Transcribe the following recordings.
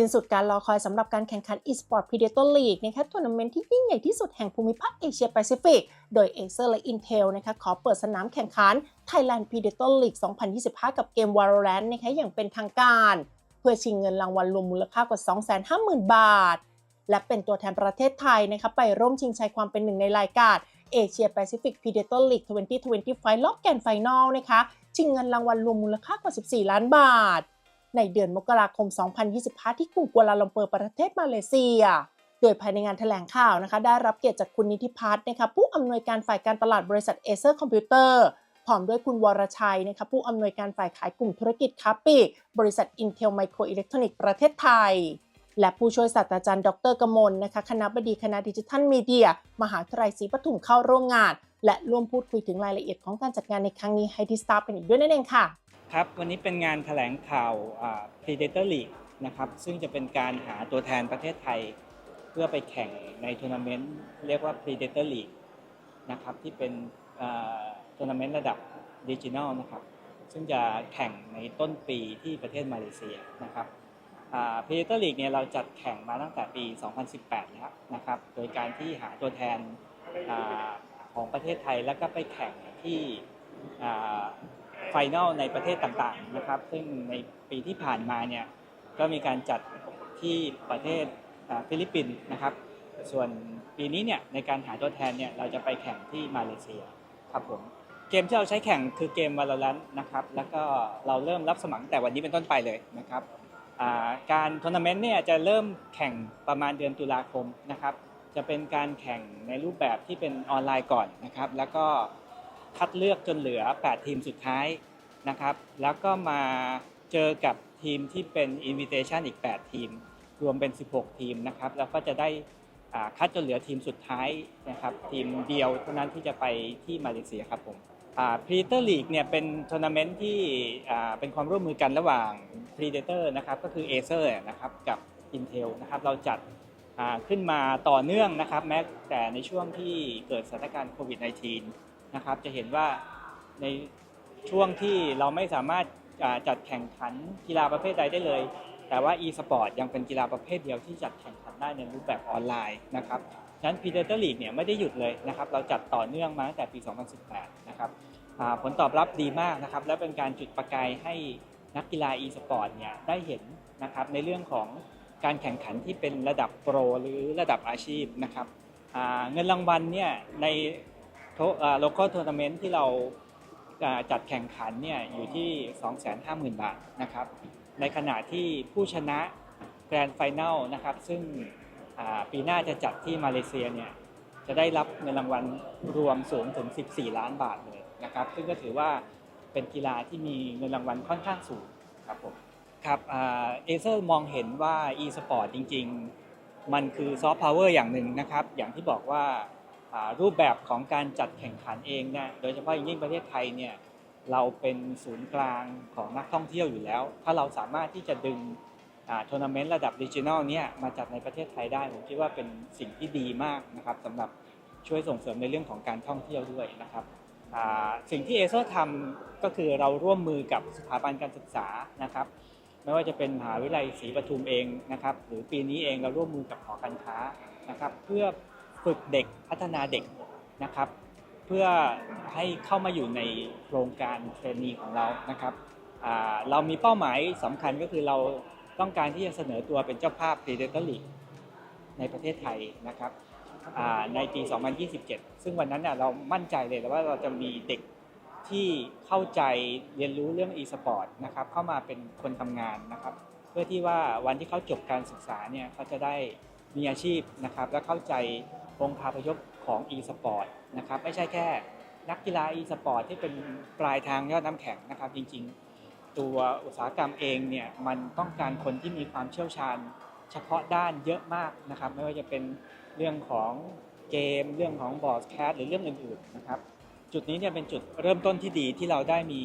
สิ้นสุดการรอคอยสำหรับการแข่งขัน eSport Predator League นะคะทัวร์นาเมนต์ที่ยิ่งใหญ่ที่สุดแห่งภูมิภาคเอเชียแปซิฟิก โดย Acer และ Intel นะคะขอเปิดสนามแข่งขัน Thailand Predator League 2025 กับเกม Valorant นะคะอย่างเป็นทางการ เพื่อชิงเงินรางวัลรวมมูลค่ากว่า 250,000 บาท และเป็นตัวแทนประเทศไทยนะคะไปร่วมชิงชัยความเป็นหนึ่งในรายการ Asia Pacific Predator League 2025รอบแกนไฟนอลนะคะ ชิงเงินรางวัลรวมมูลค่ากว่า 14 ล้านบาท ในเดือนมกราคม 2025 ที่กรุงกัวลาลัมเปอร์ประเทศมาเลเซีย โดยภายในงานแถลงข่าวนะคะ ได้รับเกียรติจากคุณนิติพัฒน์นะคะผู้อำนวยการฝ่ายการตลาดบริษัท Acer Computer พร้อมด้วยคุณวรชัยนะคะผู้อำนวยการฝ่ายขายกลุ่มธุรกิจค้าปลีกบริษัท Intel Microelectronics ประเทศไทย และผู้ช่วยศาสตราจารย์ ดรกมลนะคะคณะบดีคณะดิจิทัลมีเดีย มหาวิทยาลัยศรีปทุมเข้าร่วมงาน และร่วมพูดคุยถึงรายละเอียดของการจัดงานในครั้งนี้ให้ที่ทราบกันอีกด้วยนั่นเองค่ะ ครับวันนี้เป็นงานแถลงข่าว Predator League นะครับซึ่งจะเป็นการหาตัวแทนประเทศไทย เพื่อไปแข่งในทัวร์นาเมนต์เรียกว่า Predator League นะครับที่เป็นทัวร์นาเมนต์ระดับดิจิทัลนะครับซึ่งจะแข่งในต้นปีที่ประเทศมาเลเซียนะครับ Predator League เนี่ยเราจัดแข่งมาตั้งแต่ปี 2018 แล้วนะครับโดยการที่หาตัวแทนของประเทศไทยแล้วก็ไปแข่งที่ ไฟแนลในประเทศต่างๆนะครับ ซึ่งในปีที่ผ่านมาเนี่ยก็มีการจัดที่ประเทศฟิลิปปินส์นะครับ ส่วนปีนี้เนี่ยในการหาตัวแทนเนี่ยเราจะไปแข่งที่มาเลเซียครับผมเกมที่เราใช้แข่งคือเกม Valorant นะครับ แล้วก็เราเริ่มรับสมัครแต่วันนี้เป็นต้นไปเลยนะครับการทัวร์นาเมนต์เนี่ยจะเริ่มแข่งประมาณเดือนตุลาคมนะครับ จะเป็นการแข่งในรูปแบบที่เป็นออนไลน์ก่อนนะครับ แล้วก็ คัดเลือกจนเหลือ 8 ทีมสุดท้ายนะครับ แล้วก็มาเจอกับทีมที่เป็น Invitation อีก 8 ทีม รวมเป็น 16 ทีมนะครับ แล้วก็จะได้คัดจนเหลือทีมสุดท้ายนะครับ ทีมเดียวเท่านั้นที่จะไปที่มาเลเซียครับผมอ่า Predator League เนี่ยเป็นทัวร์นาเมนต์ที่เป็นความร่วมมือกันระหว่าง Predator นะครับก็คือ Acer นะครับกับ Intel นะครับเราจัดขึ้นมาต่อเนื่องนะครับแม้แต่ในช่วงที่เกิดสถานการณ์โควิด -19 นะครับ จะเห็นว่าในช่วงที่เราไม่สามารถจัดแข่งขันกีฬาประเภทใดได้เลย แต่ว่า e-sport ยังเป็นกีฬาประเภทเดียวที่จัดแข่งขันได้ในรูปแบบออนไลน์นะครับฉะนั้น Predator League เนี่ยไม่ได้หยุดเลยนะครับ เราจัดต่อเนื่องมาตั้งแต่ปี 2018 นะครับผลตอบรับดีมากนะครับ และเป็นการจุดประกายให้นักกีฬา e-sport เนี่ยได้เห็นนะครับในเรื่องของการแข่งขันที่เป็นระดับโปรหรือระดับอาชีพนะครับเงินรางวัลเนี่ยใน โลคอลทัวร์นาเมนต์ที่เราจัดแข่งขันเนี่ยอยู่ที่ 250,000 บาทนะครับ ในขณะที่ผู้ชนะแกรนด์ไฟแนลนะครับ ซึ่งปีหน้าจะจัดที่มาเลเซียเนี่ยจะได้รับเงินรางวัลรวมสูงถึง 14 ล้านบาทเลยนะครับ ซึ่งก็ถือว่าเป็นกีฬาที่มีเงินรางวัลค่อนข้างสูงครับผมครับเอเซอร์มองเห็นว่า e-sport จริง ๆ มันคือซอฟต์พาวเวอร์อย่างหนึ่งนะครับ อย่างที่บอกว่า รูปแบบของการจัดแข่งขันเองเนี่ยโดยเฉพาะอย่างยิ่งประเทศไทยเนี่ยเราเป็นศูนย์กลางของนักท่องเที่ยวอยู่แล้ว ถ้าเราสามารถที่จะดึงทัวร์นาเมนต์ระดับดิจิทัลเนี่ยมาจัดในประเทศไทยได้ผมคิดว่าเป็นสิ่งที่ดีมากนะครับสำหรับช่วยส่งเสริมในเรื่องของการท่องเที่ยวด้วยนะครับสิ่งที่เอเซอร์ทำก็คือเราร่วมมือกับสถาบันการศึกษานะครับ ไม่ว่าจะเป็นมหาวิทยาลัยศรีปทุมเองนะครับ หรือปีนี้เองเราร่วมมือกับหอการค้านะครับ เพื่อ ฝึกเด็กพัฒนาเด็กนะครับ เพื่อให้เข้ามาอยู่ในโครงการเทรนนีของเรานะครับเรามีเป้าหมายสำคัญก็คือเราต้องการที่จะเสนอตัวเป็นเจ้าภาพ Predator League ในประเทศไทยนะครับอ่าในปี 2027 ซึ่งวันนั้นน่ะเรามั่นใจเลยว่าเราจะมีเด็กที่เข้าใจเรียนรู้เรื่อง e-sport นะครับเข้ามาเป็นคนทำงานนะครับ เพื่อที่ว่าวันที่เขาจบการศึกษาเนี่ยเขาจะได้มีอาชีพนะครับและเข้าใจ องค์คาพยพของ e-sport นะครับไม่ใช่แค่นักกีฬา e-sport ที่เป็นปลายทางยอดน้ำแข็งนะครับจริงๆ ตัวอุตสาหกรรมเองเนี่ยมันต้องการคนที่มีความเชี่ยวชาญ เฉพาะด้านเยอะมากนะครับไม่ว่าจะเป็นเรื่องของเกม เรื่องของบอร์ดแคสหรือเรื่องอื่นๆนะครับจุดนี้เนี่ยเป็นจุดเริ่มต้นที่ดีที่เราได้มี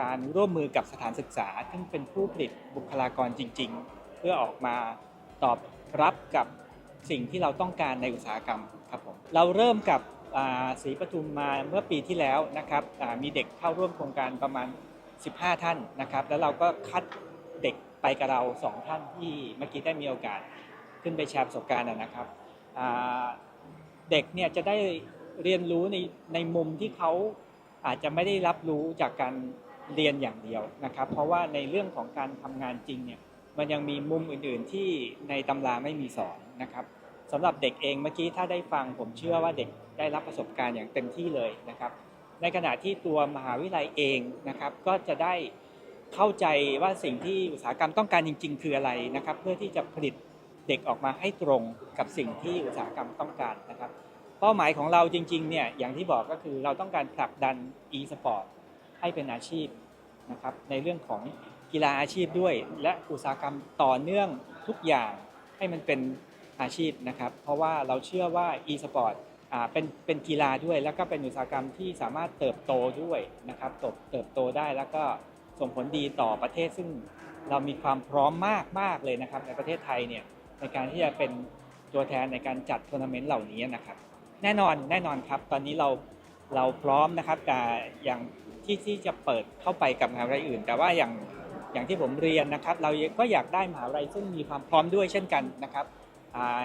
การร่วมมือกับสถานศึกษา ซึ่งเป็นผู้ผลิตบุคลากรจริง ๆ เพื่อออกมาตอบรับกับ สิ่งที่เราต้องการในอุตสาหกรรมครับผมเราเริ่มกับศรีปทุมมาเมื่อปีที่แล้วนะครับมีเด็กเข้าร่วมโครงการประมาณ 15 ท่านนะครับ แล้วเราก็คัดเด็กไปกับเราสองท่านที่เมื่อกี้ได้มีโอกาสขึ้นไปแชร์ประสบการณ์นะครับเด็กเนี่ยจะได้เรียนรู้ในในมุมที่เขาอาจจะไม่ได้รับรู้จากการเรียนอย่างเดียวนะครับ เพราะว่าในเรื่องของการทำงานจริงเนี่ย มันยังมีมุมอื่นๆที่ในตำราไม่มีสอนนะครับสำหรับเด็กเองเมื่อกี้ถ้าได้ฟังผมเชื่อว่าเด็กได้รับประสบการณ์อย่างเต็มที่เลยนะครับ ในขณะที่ตัวมหาวิทยาลัยเองนะครับ ก็จะได้เข้าใจว่าสิ่งที่อุตสาหกรรมต้องการจริง ๆ คืออะไรนะครับ เพื่อที่จะผลิตเด็กออกมาให้ตรงกับสิ่งที่อุตสาหกรรมต้องการนะครับ เป้าหมายของเราจริงๆเนี่ยอย่างที่บอกก็คือเราต้องการผลักดัน e-sport ให้เป็นอาชีพนะครับในเรื่องของ กีฬาอาชีพด้วย และอุตสาหกรรมต่อเนื่องทุกอย่างให้มันเป็นอาชีพนะครับ เพราะว่าเราเชื่อว่า e-sport อ่าเป็นเป็นกีฬาด้วย แล้วก็เป็นอุตสาหกรรมที่สามารถเติบโตด้วยนะครับเติบเติบโตได้แล้วก็ส่งผลดีต่อประเทศซึ่งเรามีความพร้อมมากมากเลยนะครับ ในประเทศไทยเนี่ยในการที่จะเป็นตัวแทนในการจัดทัวร์นาเมนต์เหล่านี้นะครับ แน่นอนแน่นอนครับ ตอนนี้เราเราพร้อมนะครับแต่อย่างที่ที่จะเปิดเข้าไปกับมหาวิทยาลัยอื่น แต่ว่าอย่าง อย่างที่ผมเรียนนะครับ เราก็อยากได้มหาวิทยาลัยซึ่งมีความพร้อมด้วยเช่นกันนะครับ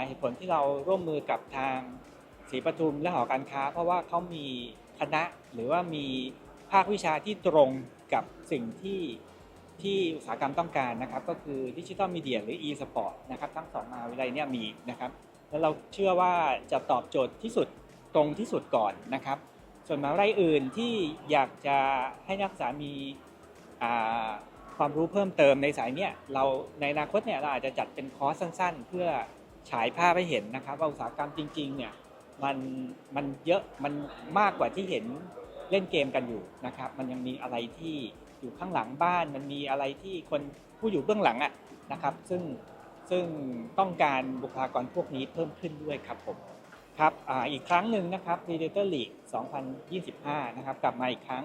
เหตุผลที่เราร่วมมือกับทางศรีปทุมและหอการค้า เพราะว่าเขามีคณะหรือว่ามีภาควิชาที่ตรงกับสิ่งที่ที่อุตสาหกรรมต้องการนะครับ ก็คือดิจิทัลมีเดียหรือ e-sport นะครับทั้งสองมหาวิทยาลัยเนี่ยมีนะครับแล้วเราเชื่อว่าจะตอบโจทย์ที่สุดตรงที่สุดก่อนนะครับ ส่วนมหาวิทยาลัยอื่นที่อยากจะให้นักศึกษามีอ่า ความรู้เพิ่มเติมในสายเนี้ยเราในอนาคตเนี่ยเราอาจจะจัดเป็นคอร์สสั้น ๆ เพื่อฉายภาพให้เห็นนะครับว่าอุตสาหกรรมจริงๆเนี่ยมันมันเยอะมันมากกว่าที่เห็นเล่นเกมกันอยู่นะครับมันยังมีอะไรที่อยู่ข้างหลังบ้านมันมีอะไรที่คนผู้อยู่เบื้องหลังอะนะครับ ซึ่งซึ่งต้องการบุคลากรพวกนี้เพิ่มขึ้นด้วยครับผมครับอ่าอีกครั้งหนึ่งนะครับ Predator League 2025 นะครับกลับมาอีกครั้ง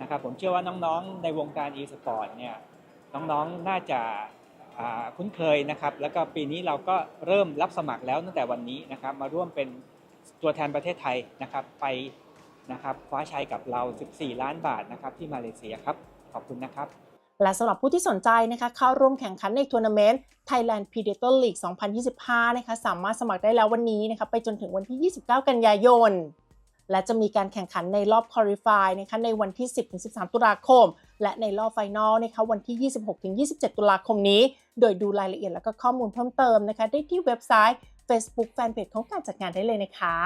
นะครับผมเชื่อว่าน้องๆ ในวงการ e-sport เนี่ย น้องๆน่าจะคุ้นเคยนะครับ แล้วก็ปีนี้เราก็เริ่มรับสมัครแล้วตั้งแต่วันนี้นะครับ มาร่วมเป็นตัวแทนประเทศไทยนะครับไปนะครับคว้าชัยกับเรา 14 ล้านบาทนะครับที่มาเลเซียครับ ขอบคุณนะครับ และสำหรับผู้ที่สนใจนะคะเข้าร่วมแข่งขันในทัวร์นาเมนต์ Thailand Predator League 2025 นะคะสามารถสมัครได้แล้ววันนี้นะคะไปจนถึงวันที่ 29 กันยายน และจะมีการแข่งขันในรอบ Qualify นะคะในวันที่ 10-13 ตุลาคม และในรอบไฟนอลนะคะวันที่ 26-27 ตุลาคมนี้ โดยดูรายละเอียดและก็ข้อมูลเพิ่มเติมนะคะ ได้ที่เว็บไซต์ Facebook Fanpage ของการจัดงานได้เลยนะคะ